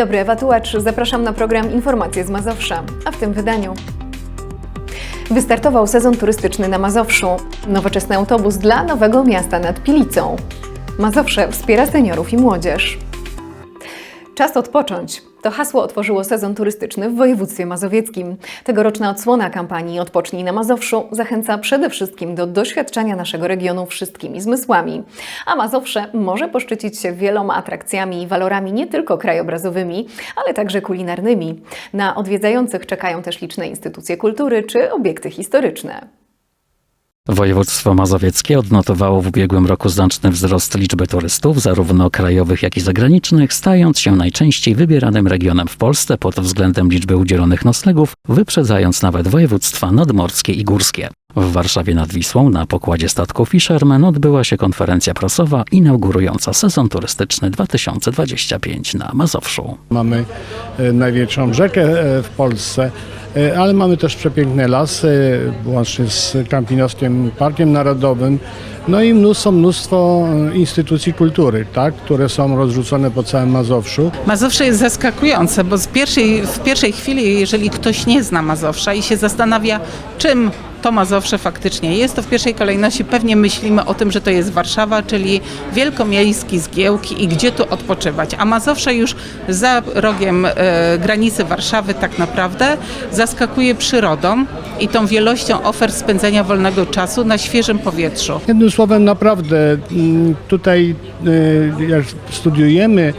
Dobry, Ewa Tułacz. Zapraszam na program Informacje z Mazowsza, a w tym wydaniu. Wystartował sezon turystyczny na Mazowszu. Nowoczesny autobus dla nowego miasta nad Pilicą. Mazowsze wspiera seniorów i młodzież. Czas odpocząć. To hasło otworzyło sezon turystyczny w województwie mazowieckim. Tegoroczna odsłona kampanii Odpocznij na Mazowszu zachęca przede wszystkim do doświadczenia naszego regionu wszystkimi zmysłami. A Mazowsze może poszczycić się wieloma atrakcjami i walorami nie tylko krajobrazowymi, ale także kulinarnymi. Na odwiedzających czekają też liczne instytucje kultury czy obiekty historyczne. Województwo mazowieckie odnotowało w ubiegłym roku znaczny wzrost liczby turystów, zarówno krajowych, jak i zagranicznych, stając się najczęściej wybieranym regionem w Polsce pod względem liczby udzielonych noclegów, wyprzedzając nawet województwa nadmorskie i górskie. W Warszawie nad Wisłą na pokładzie statku Fisherman odbyła się konferencja prasowa inaugurująca sezon turystyczny 2025 na Mazowszu. Mamy e, największą rzekę e, w Polsce, e, ale mamy też przepiękne lasy, łącznie z Kampinowskim Parkiem Narodowym. No i mnóstwo, mnóstwo instytucji kultury, tak, które są rozrzucone po całym Mazowszu. Mazowsze jest zaskakujące, bo z pierwszej, w pierwszej chwili, jeżeli ktoś nie zna Mazowsza i się zastanawia, czym to Mazowsze faktycznie jest, to w pierwszej kolejności pewnie myślimy o tym, że to jest Warszawa, czyli wielkomiejski zgiełki i gdzie tu odpoczywać. A Mazowsze już za rogiem e, granicy Warszawy tak naprawdę zaskakuje przyrodą i tą wielością ofert spędzenia wolnego czasu na świeżym powietrzu. Jednym słowem, naprawdę mm, tutaj, e, jak studiujemy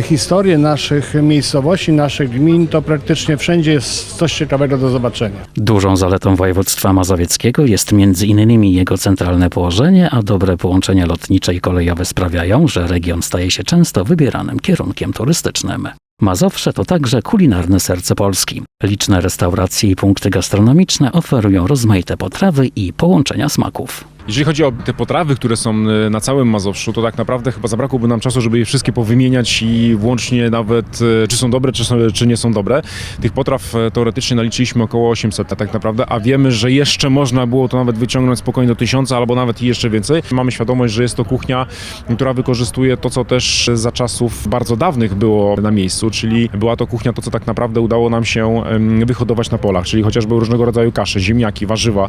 historię naszych miejscowości, naszych gmin, to praktycznie wszędzie jest coś ciekawego do zobaczenia. Dużą zaletą województwa mazowieckiego jest między innymi jego centralne położenie, a dobre połączenia lotnicze i kolejowe sprawiają, że region staje się często wybieranym kierunkiem turystycznym. Mazowsze to także kulinarne serce Polski. Liczne restauracje i punkty gastronomiczne oferują rozmaite potrawy i połączenia smaków. Jeżeli chodzi o te potrawy, które są e, na całym Mazowszu, to tak naprawdę chyba zabrakłoby nam czasu, żeby je wszystkie powymieniać i włącznie nawet, e, czy są dobre, czy, są, czy nie są dobre. Tych potraw e, teoretycznie naliczyliśmy około 800 tak naprawdę, a wiemy, że jeszcze można było to nawet wyciągnąć spokojnie do 1000 albo nawet i jeszcze więcej. Mamy świadomość, że jest to kuchnia, która wykorzystuje to, co też za czasów bardzo dawnych było na miejscu, czyli była to kuchnia, to co tak naprawdę udało nam się wyhodować na polach, czyli chociażby różnego rodzaju kasze, ziemniaki, warzywa,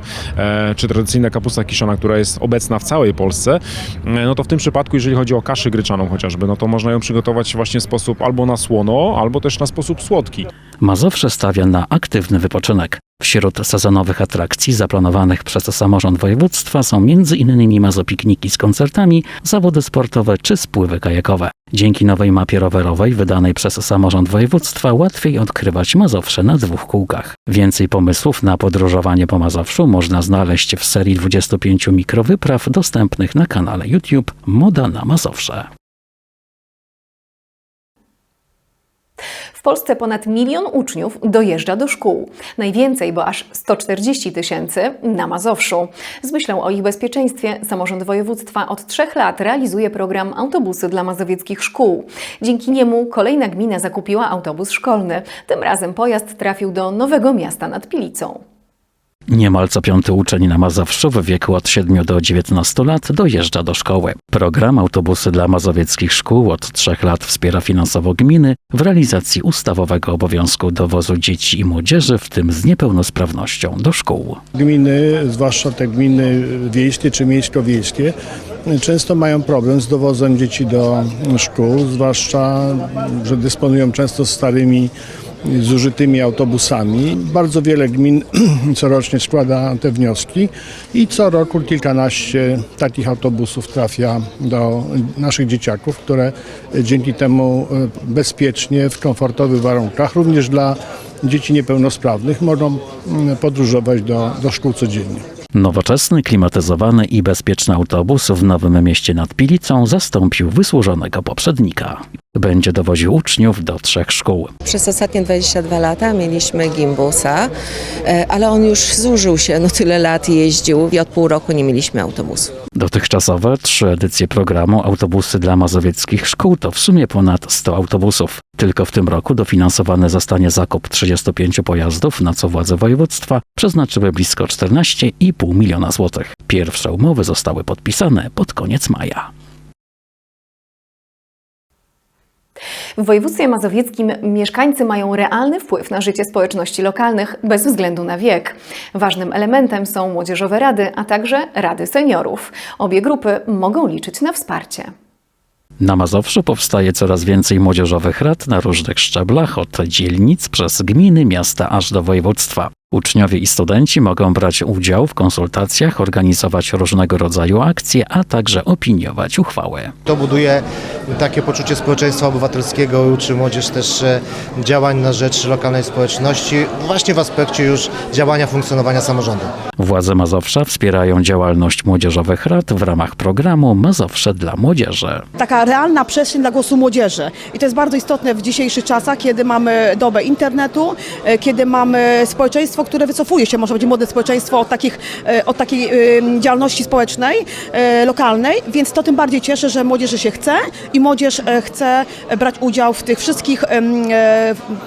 czy tradycyjna kapusta kiszona, która jest obecna w całej Polsce, e, no to w tym przypadku, jeżeli chodzi o kaszę gryczaną chociażby, no to można ją przygotować właśnie w sposób albo na słono, albo też na sposób słodki. Mazowsze stawia na aktywny wypoczynek. Wśród sezonowych atrakcji zaplanowanych przez samorząd województwa są m.in. mazopikniki z koncertami, zawody sportowe czy spływy kajakowe. Dzięki nowej mapie rowerowej wydanej przez samorząd województwa łatwiej odkrywać Mazowsze na dwóch kółkach. Więcej pomysłów na podróżowanie po Mazowszu można znaleźć w serii 25 mikrowypraw dostępnych na kanale YouTube Moda na Mazowsze. Polsce ponad milion uczniów dojeżdża do szkół. Najwięcej, bo aż 140 tysięcy na Mazowszu. Z myślą o ich bezpieczeństwie samorząd województwa od trzech lat realizuje program Autobusy dla mazowieckich szkół. Dzięki niemu kolejna gmina zakupiła autobus szkolny. Tym razem pojazd trafił do Nowego Miasta nad Pilicą. Niemal co piąty uczeń na Mazowszu w wieku od 7 do 19 lat dojeżdża do szkoły. Program Autobusy dla mazowieckich szkół od trzech lat wspiera finansowo gminy w realizacji ustawowego obowiązku dowozu dzieci i młodzieży, w tym z niepełnosprawnością, do szkół. Gminy, zwłaszcza te gminy wiejskie czy miejsko-wiejskie, często mają problem z dowozem dzieci do szkół, zwłaszcza, że dysponują często starymi, zużytymi autobusami. Bardzo wiele gmin corocznie składa te wnioski i co roku kilkanaście takich autobusów trafia do naszych dzieciaków, które dzięki temu e, bezpiecznie, w komfortowych warunkach, również dla dzieci niepełnosprawnych, mogą mm, podróżować do, do szkół codziennie. Nowoczesny, klimatyzowany i bezpieczny autobus w Nowym Mieście nad Pilicą zastąpił wysłużonego poprzednika. Będzie dowoził uczniów do trzech szkół. Przez ostatnie 22 lata mieliśmy gimbusa, e, ale on już zużył się, no tyle lat jeździł i od pół roku nie mieliśmy autobusu. Dotychczasowe trzy edycje programu Autobusy dla mazowieckich szkół to w sumie ponad 100 autobusów. Tylko w tym roku dofinansowany zostanie zakup 35 pojazdów, na co władze województwa przeznaczyły blisko 14,5 miliona złotych. Pierwsze umowy zostały podpisane pod koniec maja. W województwie mazowieckim mieszkańcy mają realny wpływ na życie społeczności lokalnych bez względu na wiek. Ważnym elementem są młodzieżowe rady, a także rady seniorów. Obie grupy mogą liczyć na wsparcie. Na Mazowszu powstaje coraz więcej młodzieżowych rad na różnych szczeblach, od dzielnic przez gminy, miasta aż do województwa. Uczniowie i studenci mogą brać udział w konsultacjach, organizować różnego rodzaju akcje, a także opiniować uchwały. To buduje takie poczucie społeczeństwa obywatelskiego, uczy młodzież też e, działań na rzecz lokalnej społeczności, właśnie w aspekcie już działania, funkcjonowania samorządu. Władze Mazowsza wspierają działalność młodzieżowych rad w ramach programu Mazowsze dla Młodzieży. taka realna przestrzeń dla głosu młodzieży. I to jest bardzo istotne w dzisiejszych czasach, kiedy mamy dobę internetu, e, kiedy mamy społeczeństwo, które wycofuje się, może być młode społeczeństwo od, takich, e, od takiej działalności społecznej, e, lokalnej, więc to tym bardziej cieszy, że młodzieży się chce i młodzież e, chce brać udział w tych wszystkich,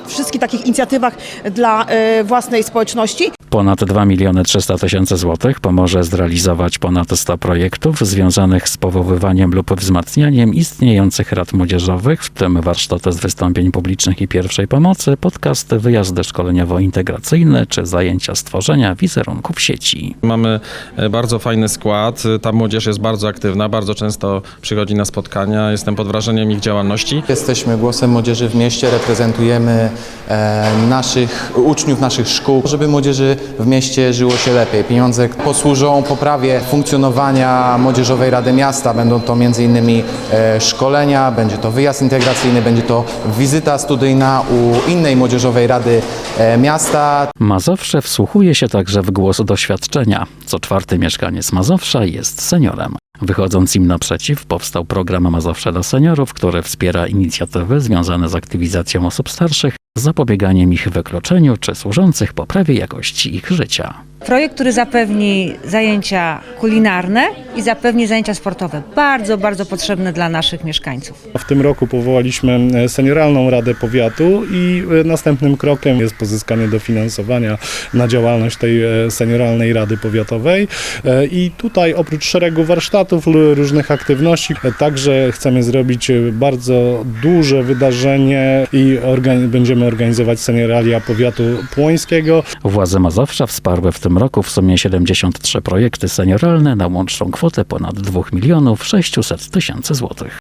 wszystkich takich inicjatywach dla własnej społeczności. Ponad 2 miliony 300 tysięcy złotych pomoże zrealizować ponad 100 projektów związanych z powoływaniem lub wzmacnianiem istniejących rad młodzieżowych, w tym warsztaty z wystąpień publicznych i pierwszej pomocy, podcasty, wyjazdy szkoleniowo-integracyjne czy zajęcia stworzenia wizerunku w sieci. Mamy e, bardzo fajny skład, ta młodzież jest bardzo aktywna, bardzo często przychodzi na spotkania, jestem pod wrażeniem ich działalności. Jesteśmy głosem młodzieży w mieście, reprezentujemy e, naszych uczniów naszych szkół, żeby młodzieży w mieście żyło się lepiej. Pieniądze posłużą poprawie funkcjonowania Młodzieżowej Rady Miasta. Będą to m.in. E, szkolenia, będzie to wyjazd integracyjny, będzie to wizyta studyjna u innej Młodzieżowej Rady e, Miasta. Mazowsze wsłuchuje się także w głos doświadczenia. Co czwarty mieszkaniec Mazowsza jest seniorem. Wychodząc im naprzeciw, powstał program Mazowsze dla seniorów, który wspiera inicjatywy związane z aktywizacją osób starszych, zapobieganiem ich wykluczeniu czy służących poprawie jakości ich życia. Projekt, który zapewni zajęcia kulinarne i zapewni zajęcia sportowe. Bardzo, bardzo potrzebne dla naszych mieszkańców. W tym roku powołaliśmy e, Senioralną Radę Powiatu i e, następnym krokiem jest pozyskanie dofinansowania na działalność tej e, Senioralnej Rady Powiatowej. I tutaj oprócz szeregu warsztatów, różnych aktywności, także chcemy zrobić bardzo duże wydarzenie i organi- będziemy organizować Senioralia Powiatu Płońskiego. Władze Mazowsza wsparły w tym roku w sumie 73 projekty senioralne na łączną kwotę ponad 2 milionów 600 tysięcy złotych.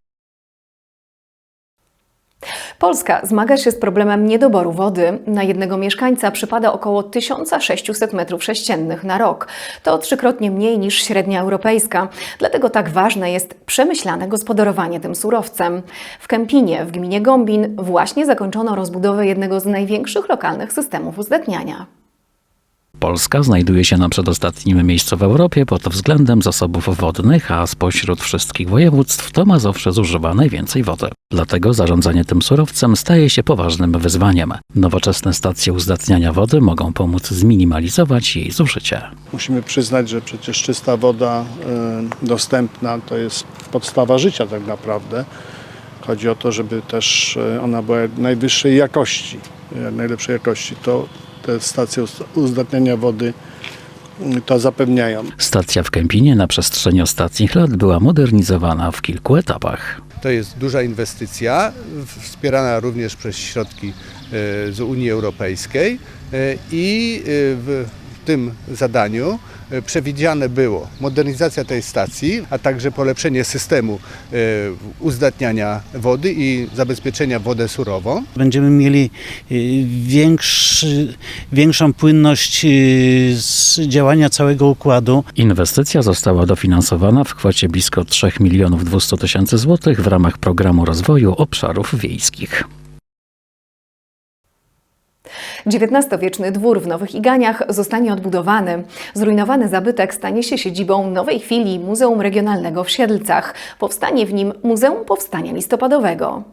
Polska zmaga się z problemem niedoboru wody. Na jednego mieszkańca przypada około 1600 m3 na rok. To trzykrotnie mniej niż średnia europejska. Dlatego tak ważne jest przemyślane gospodarowanie tym surowcem. W Kępinie, w gminie Gombin, właśnie zakończono rozbudowę jednego z największych lokalnych systemów uzdatniania. Polska znajduje się na przedostatnim miejscu w Europie pod względem zasobów wodnych, a spośród wszystkich województw to Mazowsze zużywa najwięcej wody. Dlatego zarządzanie tym surowcem staje się poważnym wyzwaniem. Nowoczesne stacje uzdatniania wody mogą pomóc zminimalizować jej zużycie. Musimy przyznać, że przecież czysta woda y, dostępna to jest podstawa życia tak naprawdę. Chodzi o to, żeby też y, ona była najwyższej jakości, jak najlepszej jakości. To te stacje uz- uzdatniania wody y, to zapewniają. Stacja w Kępinie na przestrzeni ostatnich lat była modernizowana w kilku etapach. To jest duża inwestycja, wspierana również przez środki e, z Unii Europejskiej e, i e, w tym zadaniu e, przewidziane było modernizacja tej stacji, a także polepszenie systemu e, uzdatniania wody i zabezpieczenia wodę surową. Będziemy mieli y, większy, większą płynność z działania całego układu. Inwestycja została dofinansowana w kwocie blisko 3 milionów 200 tysięcy złotych w ramach programu rozwoju obszarów wiejskich. XIX-wieczny dwór w Nowych Iganiach zostanie odbudowany. Zrujnowany zabytek stanie się siedzibą nowej chwili Muzeum Regionalnego w Siedlcach. Powstanie w nim Muzeum Powstania Listopadowego.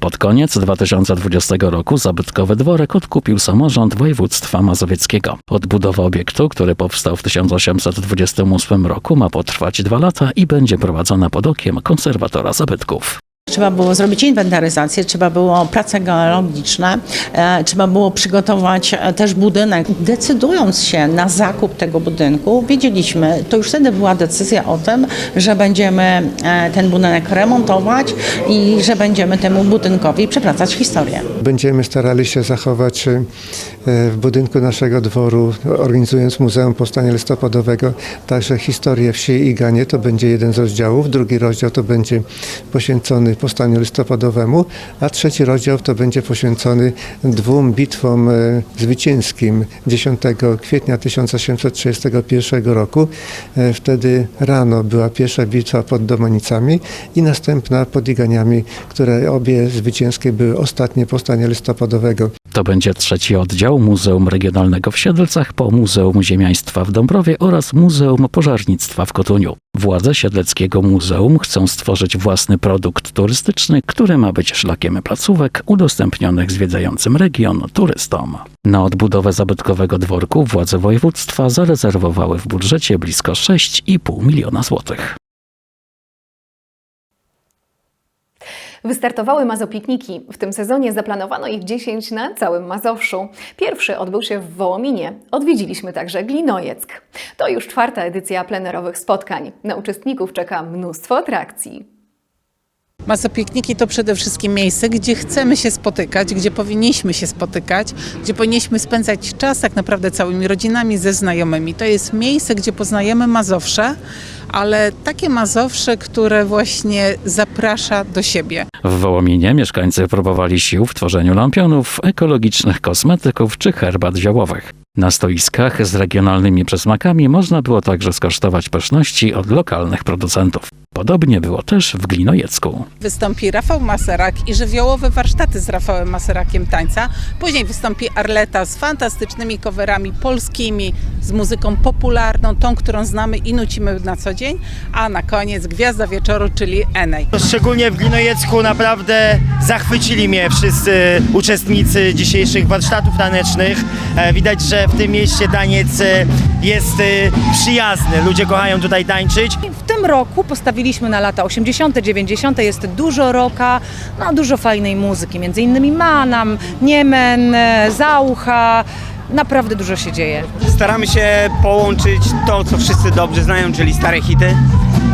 Pod koniec 2020 roku zabytkowy dworek odkupił samorząd województwa mazowieckiego. Odbudowa obiektu, który powstał w 1828 roku, ma potrwać dwa lata i będzie prowadzona pod okiem konserwatora zabytków. Trzeba było zrobić inwentaryzację, trzeba było prace geologiczne, e, trzeba było przygotować e, też budynek. Decydując się na zakup tego budynku, wiedzieliśmy, to już wtedy była decyzja o tym, że będziemy e, ten budynek remontować i że będziemy temu budynkowi przewracać historię. Będziemy starali się zachować w budynku naszego dworu, organizując Muzeum Powstania Listopadowego, także historię wsi i Ganie. To będzie jeden z rozdziałów. Drugi rozdział to będzie poświęcony Powstaniu Listopadowemu, a trzeci rozdział to będzie poświęcony dwóm bitwom e, zwycięskim 10 kwietnia 1831 roku. E, Wtedy rano była pierwsza bitwa pod Domanicami i następna pod Iganiami, które obie zwycięskie były ostatnie powstania listopadowego. To będzie trzeci oddział Muzeum Regionalnego w Siedlcach po Muzeum Ziemiaństwa w Dąbrowie oraz Muzeum Pożarnictwa w Kotuniu. Władze Siedleckiego Muzeum chcą stworzyć własny produkt turystyczny, który ma być szlakiem placówek udostępnionych zwiedzającym region turystom. Na odbudowę zabytkowego dworku władze województwa zarezerwowały w budżecie blisko 6,5 miliona złotych. Wystartowały mazopikniki. W tym sezonie zaplanowano ich 10 na całym Mazowszu. Pierwszy odbył się w Wołominie. Odwiedziliśmy także Glinojeck. To już czwarta edycja plenerowych spotkań. Na uczestników czeka mnóstwo atrakcji. Mazopikniki to przede wszystkim miejsce, gdzie chcemy się spotykać, gdzie powinniśmy się spotykać, gdzie powinniśmy spędzać czas tak naprawdę całymi rodzinami, ze znajomymi. To jest miejsce, gdzie poznajemy Mazowsze, ale takie Mazowsze, które właśnie zaprasza do siebie. W Wołominie mieszkańcy próbowali sił w tworzeniu lampionów, ekologicznych kosmetyków czy herbat ziołowych. Na stoiskach z regionalnymi przysmakami można było także skosztować pyszności od lokalnych producentów. Podobnie było też w Glinojecku. Wystąpi Rafał Maserak i żywiołowe warsztaty z Rafałem Maserakiem tańca. Później wystąpi Arleta z fantastycznymi coverami polskimi, z muzyką popularną, tą, którą znamy i nucimy na co dzień. A na koniec Gwiazda Wieczoru, czyli Enej. Szczególnie w Glinojecku naprawdę zachwycili mnie wszyscy uczestnicy dzisiejszych warsztatów tanecznych. E, Widać, że w tym mieście taniec e, jest e, przyjazny. Ludzie kochają tutaj tańczyć. W tym roku postawiliśmy na lata 80., 90. jest dużo roka, no dużo fajnej muzyki, między innymi Manam, Niemen, Zaucha. Naprawdę dużo się dzieje. Staramy się połączyć to, co wszyscy dobrze znają, czyli stare hity,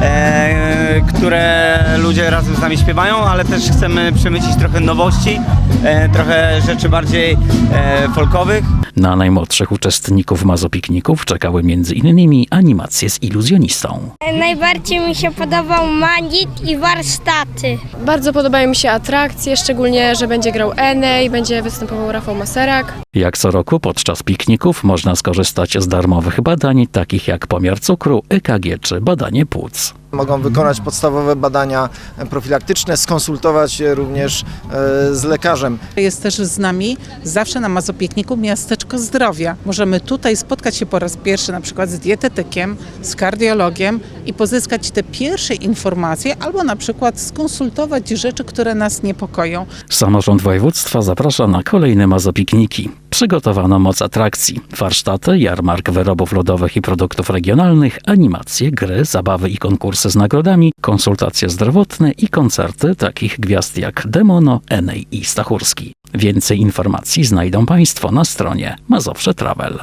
e, które ludzie razem z nami śpiewają, ale też chcemy przemycić trochę nowości, e, trochę rzeczy bardziej e, folkowych. Na najmłodszych uczestników mazopikników czekały między innymi animacje z iluzjonistą. Najbardziej mi się podobał manit i warsztaty. Bardzo podobają mi się atrakcje, szczególnie, że będzie grał Enej, będzie występował Rafał Maserak. Jak co roku podczas pikników można skorzystać z darmowych badań, takich jak pomiar cukru, EKG czy badanie płuc. Mogą wykonać podstawowe badania profilaktyczne, skonsultować je również e, z lekarzem. Jest też z nami zawsze na Mazopikniku Miasteczko Zdrowia. Możemy tutaj spotkać się po raz pierwszy na przykład z dietetykiem, z kardiologiem i pozyskać te pierwsze informacje albo na przykład skonsultować rzeczy, które nas niepokoją. Samorząd województwa zaprasza na kolejne mazopikniki. Przygotowano moc atrakcji, warsztaty, jarmark wyrobów lodowych i produktów regionalnych, animacje, gry, zabawy i konkursy z nagrodami, konsultacje zdrowotne i koncerty takich gwiazd jak Demono, Enej i Stachurski. Więcej informacji znajdą Państwo na stronie Mazowsze Travel.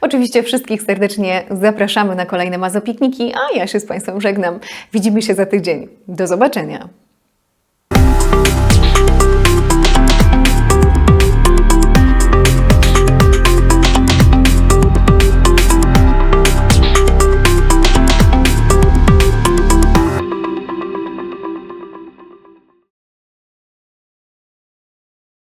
Oczywiście wszystkich serdecznie zapraszamy na kolejne mazopikniki, a ja się z Państwem żegnam. Widzimy się za tydzień. Do zobaczenia.